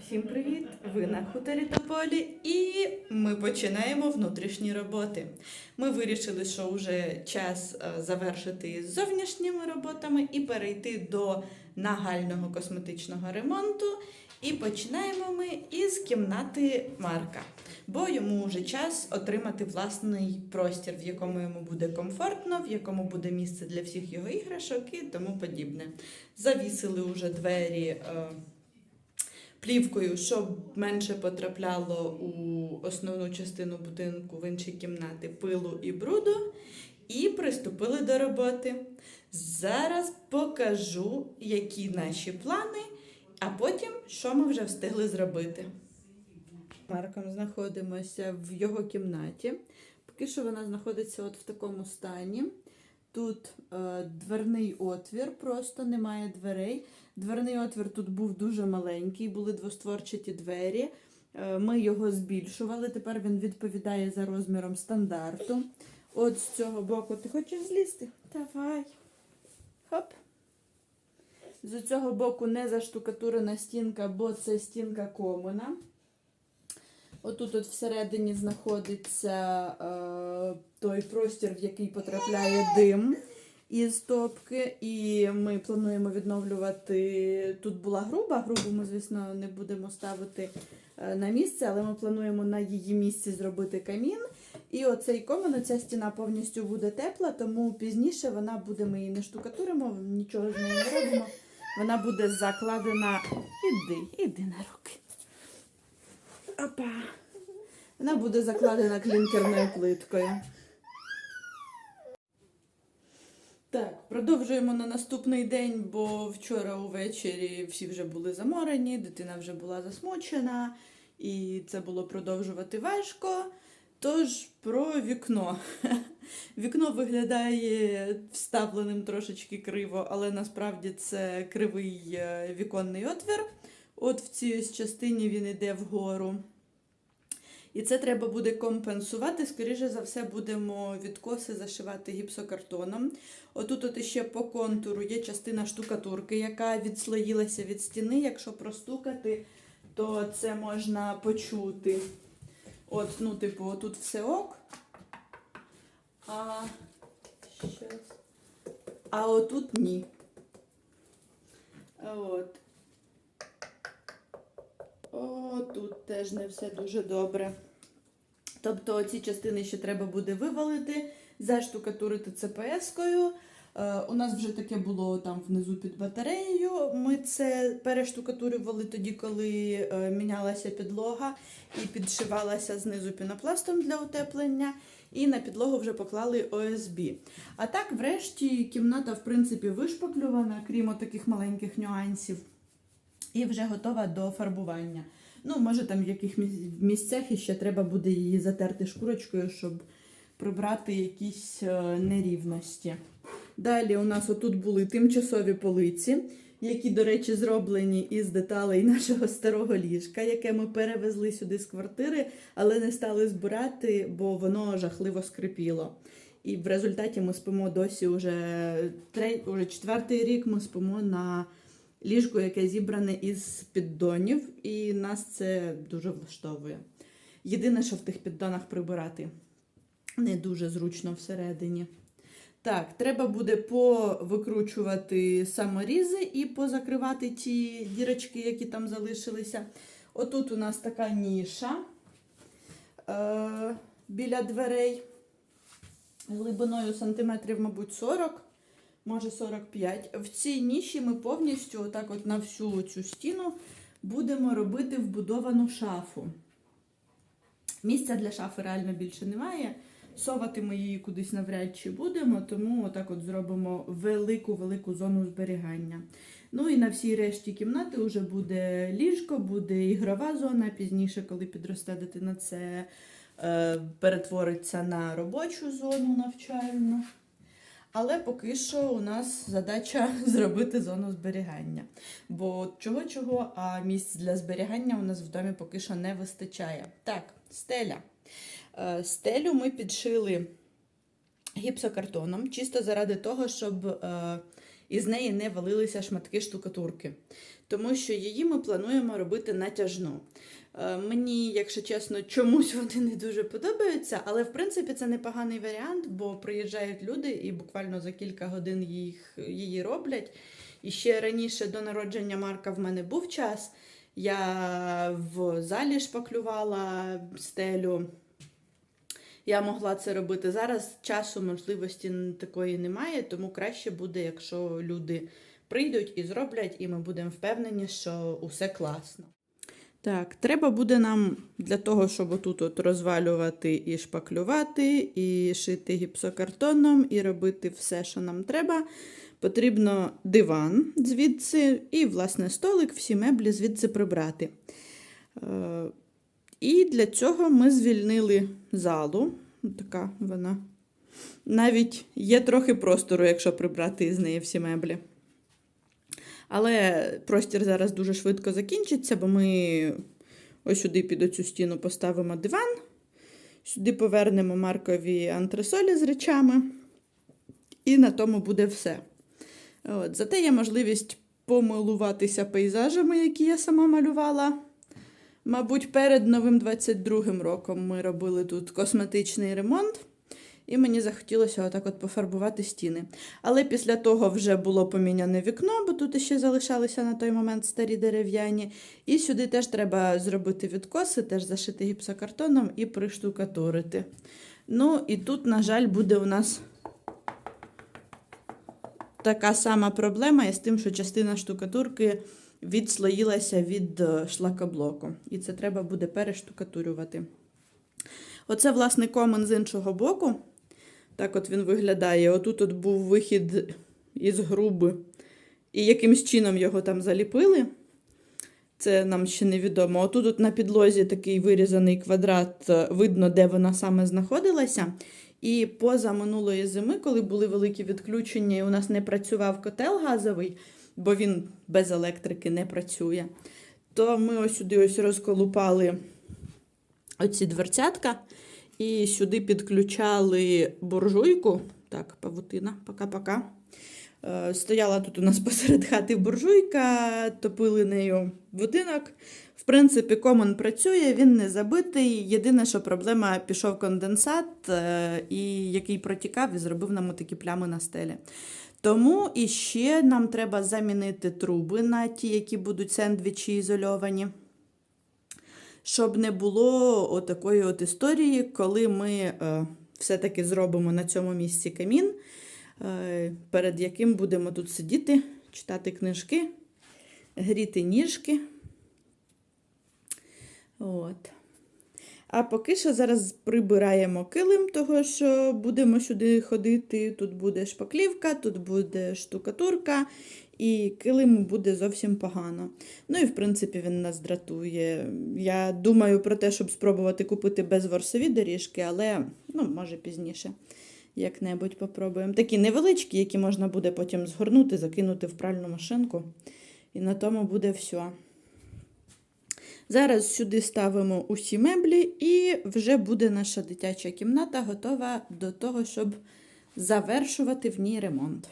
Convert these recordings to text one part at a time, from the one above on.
Всім привіт! Ви на хуторі Тополі і ми починаємо внутрішні роботи. Ми вирішили, що вже час е, завершити з зовнішніми роботами і перейти до нагального косметичного ремонту. І починаємо ми із кімнати Марка, бо йому вже час отримати власний простір, в якому йому буде комфортно, в якому буде місце для всіх його іграшок і тому подібне. Завісили вже двері. Плівкою, щоб менше потрапляло у основну частину будинку в інші кімнати пилу і бруду, і приступили до роботи. Зараз покажу, які наші плани, а потім що ми вже встигли зробити. Марком знаходимося в його кімнаті. Поки що вона знаходиться от в такому стані. Тут е, дверний отвір, просто немає дверей. Дверний отвір тут був дуже маленький, були двостворчаті двері. Е, Ми його збільшували. Тепер він відповідає за розміром стандарту. От з цього боку ти хочеш злізти? Давай. Хоп. З цього боку не заштукатурена стінка, бо це стінка комина. Отут от всередині знаходиться е, той простір, в який потрапляє дим із топки. І ми плануємо відновлювати. Тут була груба. Грубу ми, звісно, не будемо ставити е, на місце, але ми плануємо на її місці зробити камін. І оцей комин, оця стіна повністю буде тепла, тому пізніше вона буде, ми її не штукатуримо, нічого з нею не робимо. Вона буде закладена. Іди, іди на руки. Опа. Вона буде закладена клінкерною плиткою. Так, продовжуємо на наступний день, бо вчора увечері всі вже були заморені, дитина вже була засмучена, і це було продовжувати важко. Тож про вікно. Вікно виглядає вставленим трошечки криво, але насправді це кривий е, віконний отвір. От в цій ось частині він йде вгору. І це треба буде компенсувати. Скоріше за все, будемо відкоси зашивати гіпсокартоном. Отут от іще по контуру є частина штукатурки, яка відслоїлася від стіни. Якщо простукати, то це можна почути. От, ну, типу, тут все ок. А, а отут ні. От. О, тут теж не все дуже добре. Тобто ці частини ще треба буде вивалити, заштукатурити ЦПС-кою. Е, у нас вже таке було там внизу під батареєю. Ми це перештукатурювали тоді, коли е, мінялася підлога і підшивалася знизу пінопластом для утеплення. І на підлогу вже поклали ОСБ. А так, врешті, кімната, в принципі, вишпаклювана, крім таких маленьких нюансів і вже готова до фарбування. Ну, може, там в яких міс- місцях іще треба буде її затерти шкурочкою, щоб прибрати якісь е, нерівності. Далі у нас отут були тимчасові полиці, які, до речі, зроблені із деталей нашого старого ліжка, яке ми перевезли сюди з квартири, але не стали збирати, бо воно жахливо скрипіло. І в результаті ми спимо досі третій, уже четвертий рік ми спимо на ліжко, яке зібране із піддонів, і нас це дуже влаштовує. Єдине, що в тих піддонах прибирати не дуже зручно всередині. Так, треба буде повикручувати саморізи і позакривати ті дірочки, які там залишилися. Отут у нас така ніша е, біля дверей. Глибиною сантиметрів, мабуть, 40 може 45. В цій ніші ми повністю, отак от на всю цю стіну, будемо робити вбудовану шафу. Місця для шафи реально більше немає. Совати ми її кудись навряд чи будемо, тому отак от зробимо велику-велику зону зберігання. Ну і на всій решті кімнати вже буде ліжко, буде ігрова зона. Пізніше, коли підросте дитина, це е, перетвориться на робочу зону навчальну. Але поки що у нас задача зробити зону зберігання. Бо чого-чого, а місць для зберігання у нас в домі поки що не вистачає. Так, стеля. Е, Стелю ми підшили гіпсокартоном, чисто заради того, щоб е, і з неї не валилися шматки штукатурки. Тому що її ми плануємо робити натяжну. Е, Мені, якщо чесно, чомусь вони не дуже подобаються, але в принципі це непоганий варіант, бо приїжджають люди і буквально за кілька годин їх, її роблять. І ще раніше до народження Марка в мене був час. Я в залі шпаклювала стелю. Я могла це робити. Зараз часу, можливості такої немає, тому краще буде, якщо люди прийдуть і зроблять, і ми будемо впевнені, що усе класно. Так, треба буде нам для того, щоб отут от розвалювати і шпаклювати, і шити гіпсокартоном, і робити все, що нам треба. Потрібно диван звідси і, власне, столик, всі меблі звідси прибрати. Е, І для цього ми звільнили залу. Така вона. Навіть є трохи простору, якщо прибрати із неї всі меблі. Але простір зараз дуже швидко закінчиться, бо ми ось сюди під оцю стіну поставимо диван, сюди повернемо Маркові антресолі з речами, і на тому буде все. От, зате є можливість помилуватися пейзажами, які я сама малювала. Мабуть, перед новим 22-м роком ми робили тут косметичний ремонт. І мені захотілося отак от пофарбувати стіни. Але після того вже було поміняне вікно, бо тут ще залишалися на той момент старі дерев'яні. І сюди теж треба зробити відкоси, теж зашити гіпсокартоном і приштукатурити. Ну, і тут, на жаль, буде у нас така сама проблема із тим, що частина штукатурки відслоїлася від е, шлакоблоку. І це треба буде перештукатурювати. Оце, власне, комен з іншого боку. Так от він виглядає. Отут от був вихід із груби, і якимсь чином його там заліпили. Це нам ще невідомо. Отут от на підлозі такий вирізаний квадрат, видно, де вона саме знаходилася. І поза минулої зими, коли були великі відключення, і у нас не працював котел газовий, бо він без електрики не працює, то ми ось сюди ось розколупали оці дверцятка. І сюди підключали буржуйку. Так, павутина, пока-пока. Е, Стояла тут у нас посеред хати буржуйка, топили нею будинок. В принципі, комон працює, він не забитий. Єдине, що проблема пішов конденсат, е, і який протікав і зробив нам такі плями на стелі. Тому іще нам треба замінити труби на ті, які будуть сендвічі ізольовані щоб не було такої от історії, коли ми е, все-таки зробимо на цьому місці камін, е, перед яким будемо тут сидіти, читати книжки, гріти ніжки. От. А поки що зараз прибираємо килим, того що будемо сюди ходити. Тут буде шпаклівка, тут буде штукатурка, і килим буде зовсім погано. Ну і в принципі він нас дратує. Я думаю про те, щоб спробувати купити безворсові доріжки, але ну, може пізніше як-небудь попробуємо. Такі невеличкі, які можна буде потім згорнути, закинути в пральну машинку. І на тому буде все. Зараз сюди ставимо усі меблі, і вже буде наша дитяча кімната готова до того, щоб завершувати в ній ремонт.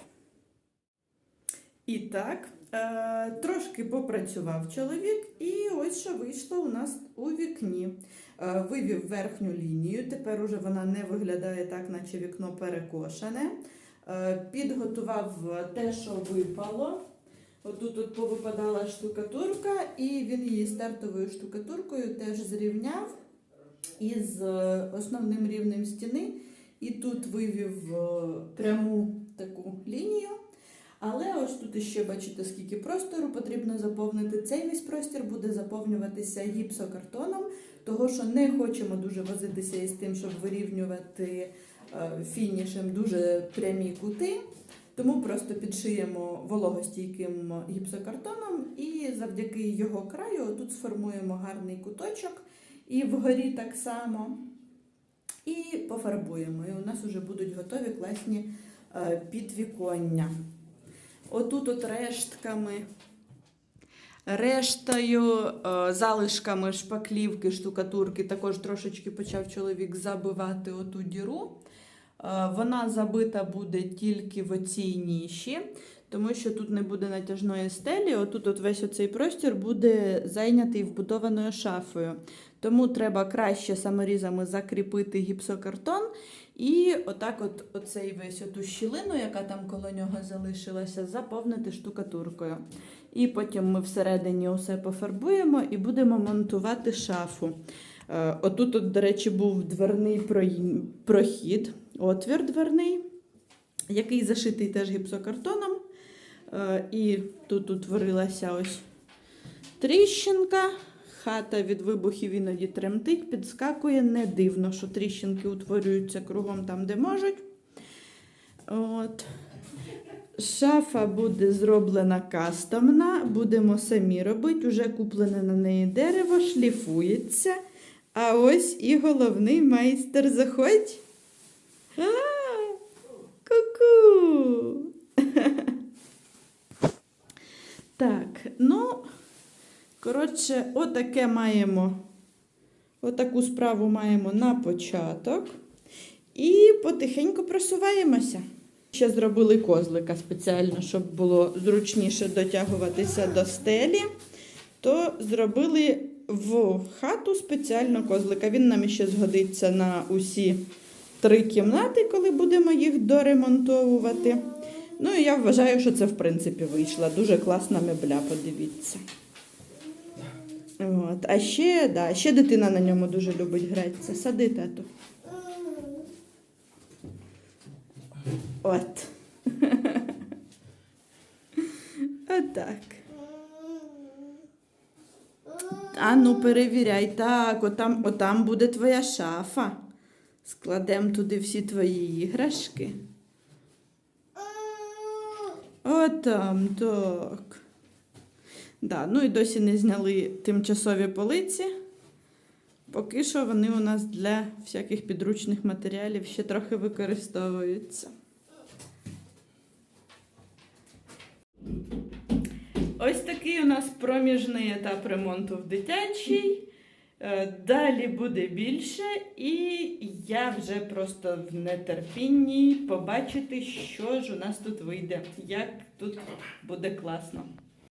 І так, е, трошки попрацював чоловік, і ось що вийшло у нас у вікні. Е, вивів верхню лінію, тепер уже вона не виглядає так, наче вікно перекошене. Е, підготував те, що випало. Отут от повипадала штукатурка, і він її стартовою штукатуркою теж зрівняв із е, основним рівнем стіни. І тут вивів е, пряму таку лінію. Але ось тут іще бачите, скільки простору потрібно заповнити. Цей весь простір буде заповнюватися гіпсокартоном, того що не хочемо дуже возитися із тим, щоб вирівнювати е, фінішем дуже прямі кути. Тому просто підшиємо вологостійким гіпсокартоном і завдяки його краю тут сформуємо гарний куточок і вгорі так само. І пофарбуємо. І у нас вже будуть готові класні е, підвіконня. Отут от рештками, рештою, е, залишками шпаклівки, штукатурки, також трошечки почав чоловік забивати оту діру. Е, Вона забита буде тільки в оцій ніші, тому що тут не буде натяжної стелі. Отут от весь оцей простір буде зайнятий вбудованою шафою. Тому треба краще саморізами закріпити гіпсокартон і отак от оцей весь оту щілину, яка там коло нього залишилася, заповнити штукатуркою. І потім ми всередині усе пофарбуємо і будемо монтувати шафу. Е, Отут, от, до речі, був дверний прохід, отвір дверний, який зашитий теж гіпсокартоном. Е, І тут утворилася ось тріщинка. Хата від вибухів іноді тремтить, підскакує. Не дивно, що тріщинки утворюються кругом там, де можуть. От. Шафа буде зроблена кастомна, будемо самі робити. Уже куплене на неї дерево, шліфується. А ось і головний майстер. Заходь. Ку-ку. Так, ну, коротше, отаке маємо. Отаку справу маємо на початок. І потихеньку просуваємося. Ще зробили козлика спеціально, щоб було зручніше дотягуватися до стелі. То зробили в хату спеціально козлика. Він нам ще згодиться на усі три кімнати, коли будемо їх доремонтовувати. Ну і я вважаю, що це в принципі вийшла. Дуже класна мебля, подивіться. От. А ще, да, ще дитина на ньому дуже любить гратися. Сади, тату. От. Отак. А ну перевіряй, так, отам, отам буде твоя шафа. Складемо туди всі твої іграшки. Отам, так. Да, ну і досі не зняли тимчасові полиці. Поки що вони у нас для всяких підручних матеріалів ще трохи використовуються. Ось такий у нас проміжний етап ремонту в дитячій. Е, Далі буде більше, і я вже просто в нетерпінні побачити, що ж у нас тут вийде, як тут буде класно.